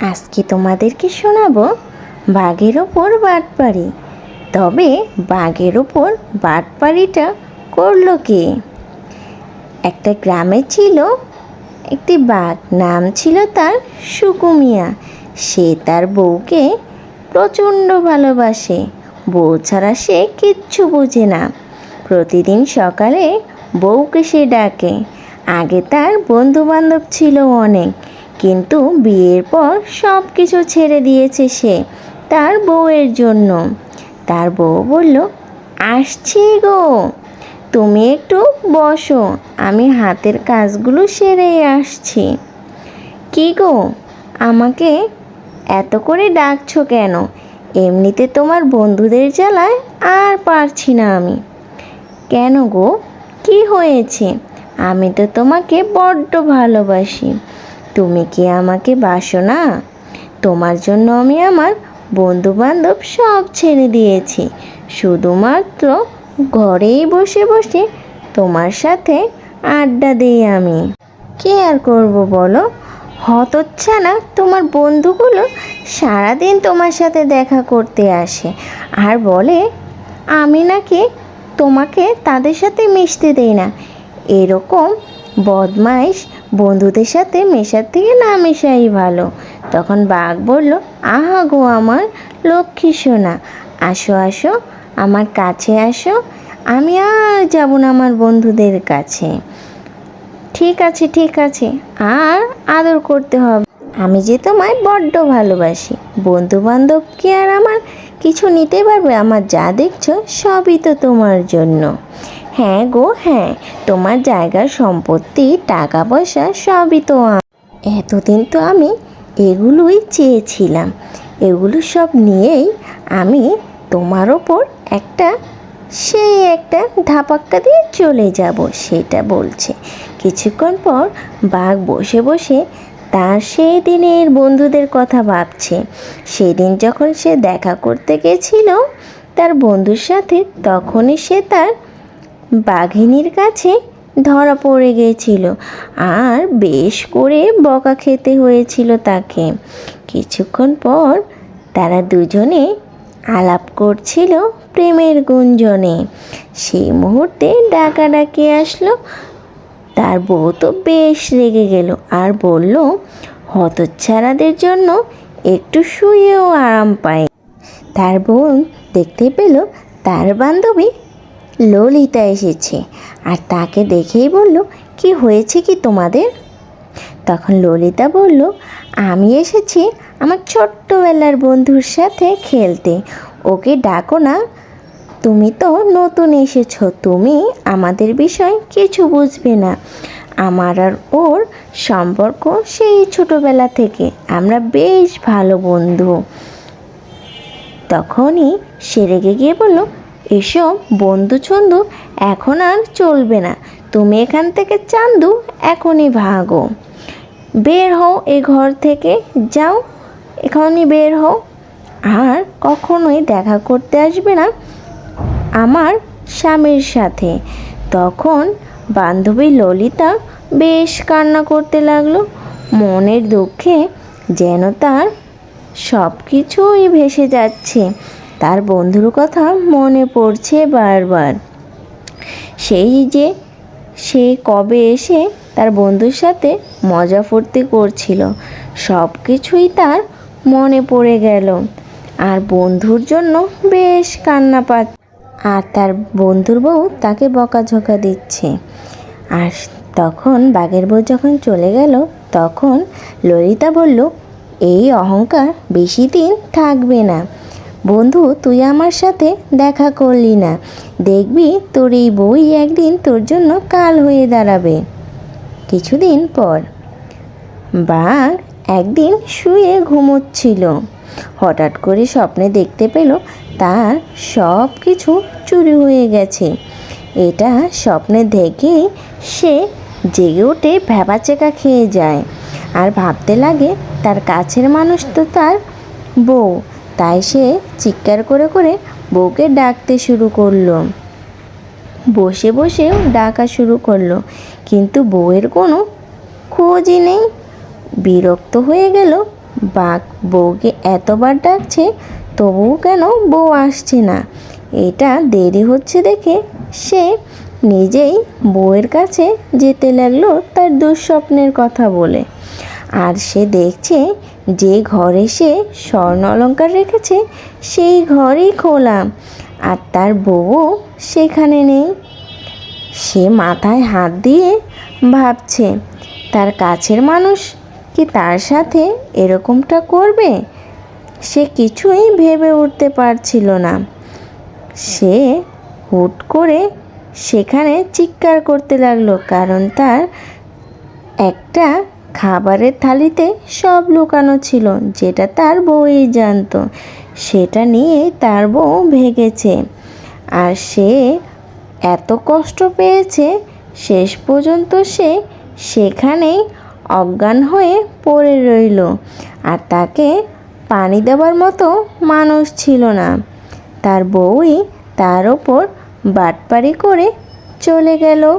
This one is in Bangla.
আজকে তোমাদেরকে শোনাবো? বাঘের ওপর বাটপাড়ি। তবে বাঘের ওপর বাটপাড়িটা করল কে? একটা গ্রামে ছিল একটি বাঘ, নাম ছিল তার সুকুমিয়া। সে তার বউকে প্রচণ্ড ভালোবাসে। বউ ছাড়া সে কিচ্ছু বোঝে না। প্রতিদিন সকালে বউকে সে ডাকে। আগে তার বন্ধু বান্ধব ছিল অনেক। কিন্তু বিয়ের পর সব কিছু ছেড়ে দিয়েছে সে তার বউয়ের জন্য। তার বউ বলল, আসছি গো। তুমি একটু বসো, আমি হাতের কাজগুলো সেরে আসছি। কি গো? আমাকে এত করে ডাকছো কেন? এমনিতে তোমার বন্ধুদের জ্বালায় আর পারছি না আমি। কেন গো? কি হয়েছে? আমি তো তোমাকে বড্ড ভালোবাসি। তুমি কি আমাকে বাসো না? তোমার জন্য আমি আমার বন্ধু বান্ধব সব ছেড়ে দিয়েছি। শুধুমাত্র ঘরেই বসে বসে তোমার সাথে আড্ডা দিই আমি। কি আর করব বলো? হতচ্ছা না তোমার বন্ধুগুলো সারাদিন তোমার সাথে দেখা করতে আসে আর বলে, আমি নাকি তোমাকে তাদের সাথে মিশতে দেই না। এরকম বদমাইশ বন্ধুদের সাথে মেশার থেকে না মেশাই ভালো। তখন বাঘ বলল, আহা গো আমার লক্ষ্মী সোনা, আসো আসো, আমার কাছে আসো, আমি আর যাব না আমার বন্ধুদের কাছে। ঠিক আছে ঠিক আছে, আর আদর করতে হবে। আমি যে তোমায় বড্ড ভালোবাসি বন্ধু বান্ধব কি আর আমার কিছু নিতে পারবে, আমার যা দেখছ সবই তো তোমার জন্য। হ্যাঁ গো হ্যাঁ। তোমার জায়গার সম্পত্তি টাকা পয়সা সবই তো এতদিন তো আমি এগুলোই চেয়েছিলাম। এগুলো সব নিয়েই আমি তোমার ওপর একটা, সেই একটা ধাপাক্কা দিয়ে চলে যাব, সেটা বলছে। কিছুক্ষণ পর বাঘ বসে বসে তার সেই দিনের বন্ধুদের কথা ভাবছে। সেদিন যখন সে দেখা করতে গেছিল, তার বন্ধুর সাথে তখনই সে তার বাঘিনীর কাছে ধরা পড়ে গিয়েছিল আর বেশ করে বকা খেতে হয়েছিল তাকে। কিছুক্ষণ পর তারা দুজনে আলাপ করছিল প্রেমের গুঞ্জনে। সেই মুহূর্তে ডাকাডাকি আসলো। তার বউ তো বেশ রেগে গেল আর বলল, হতচ্ছাড়াদের জন্য একটু শুয়েও আরাম পায় তার বোন দেখতে পেল তার বান্ধবী ললিতা এসেছে। আর তাকে দেখেই বলল, কি হয়েছে কি তোমাদের? তখন ললিতা বলল, আমি এসেছি আমার ছোট্টবেলার বন্ধুর সাথে খেলতে। ওকে ডাকো না। তুমি তো নতুন এসেছ। তুমি আমাদের বিষয় কিছু বুঝবে না। আমার আর ওর সম্পর্ক সেই ছোটবেলা থেকে। আমরা বেশ ভালো বন্ধু। তখনই সে রেগে গিয়ে বলল এসব বন্ধু ছন্দু এখন আর চলবে না। তুমি এখান থেকে চান্দু, এখনই ভাগো। বের হও এ ঘর থেকে, যাও, এখনই বের হও। আর কখনোই দেখা করতে আসবে না আমার স্বামীর সাথে। তখন বান্ধবী ললিতা বেশ কান্না করতে লাগল। মনের দুঃখে যেন তার সব কিছুই ভেসে যাচ্ছে। তার বন্ধুর কথা মনে পড়ছে বারবার। সেই যে, সে কবে এসে তার বন্ধুর সাথে মজা ফুর্তি করছিল সব কিছুই তার মনে পড়ে গেল। আর বন্ধুর জন্য বেশ কান্না পা আর তার বন্ধুর বউ তাকে বকাঝকা দিচ্ছে। আর তখন বাঘের বউ যখন চলে গেল, তখন ললিতা বলল, এই অহংকার বেশি দিন থাকবে না। বন্ধু, তুই আমার সাথে দেখা করলি না। দেখবি তোর এই বই একদিন তোর জন্য কাল হয়ে দাঁড়াবে। কিছুদিন পর বাঘ একদিন শুয়ে ঘুমোচ্ছিল। হঠাৎ করে স্বপ্নে দেখতে পেল তার সব কিছু চুরি হয়ে গেছে। এটা স্বপ্নে দেখেই সে জেগে উঠে ভ্যাবাচেকা খেয়ে যায়। আর ভাবতে লাগে, তার কাছের মানুষ তো তার বউ। তাই সে চিৎকার করে করে বউকে ডাকতে শুরু করল। বসে বসেও ডাকা শুরু করল, কিন্তু বউয়ের কোনো খোঁজই নেই। বিরক্ত হয়ে গেল, বাঘ বউকে এতবার ডাকছে তবুও কেন বউ আসছে না? এটা দেরি হচ্ছে দেখে সে নিজেই বউয়ের কাছে যেতে লাগল তার দুঃস্বপ্নের কথা বলে। আর সে দেখছে যে ঘরে সে স্বর্ণ অলঙ্কার রেখেছে, সেই ঘরেই খোলা। আর তার বউও সেখানে নেই। সে মাথায় হাত দিয়ে ভাবছে, তার কাছের মানুষ কি তার সাথে এরকমটা করবে? সে কিছুই ভেবে উঠতে পারছিল না। সে হুট করে সেখানে চিৎকার করতে লাগল, কারণ তার একটা খাবারের থালিতে সব লুকানো ছিল, যেটা তার বউই জানতো। সেটা নিয়ে তার বউ ভেগেছে। আর সে এত কষ্ট পেয়েছে, শেষ পর্যন্ত সে সেখানেই অজ্ঞান হয়ে পড়ে রইল। আর তাকে পানি দেওয়ার মতো মানুষ ছিল না। তার বউই তার ওপর বাটপারি করে চলে গেল।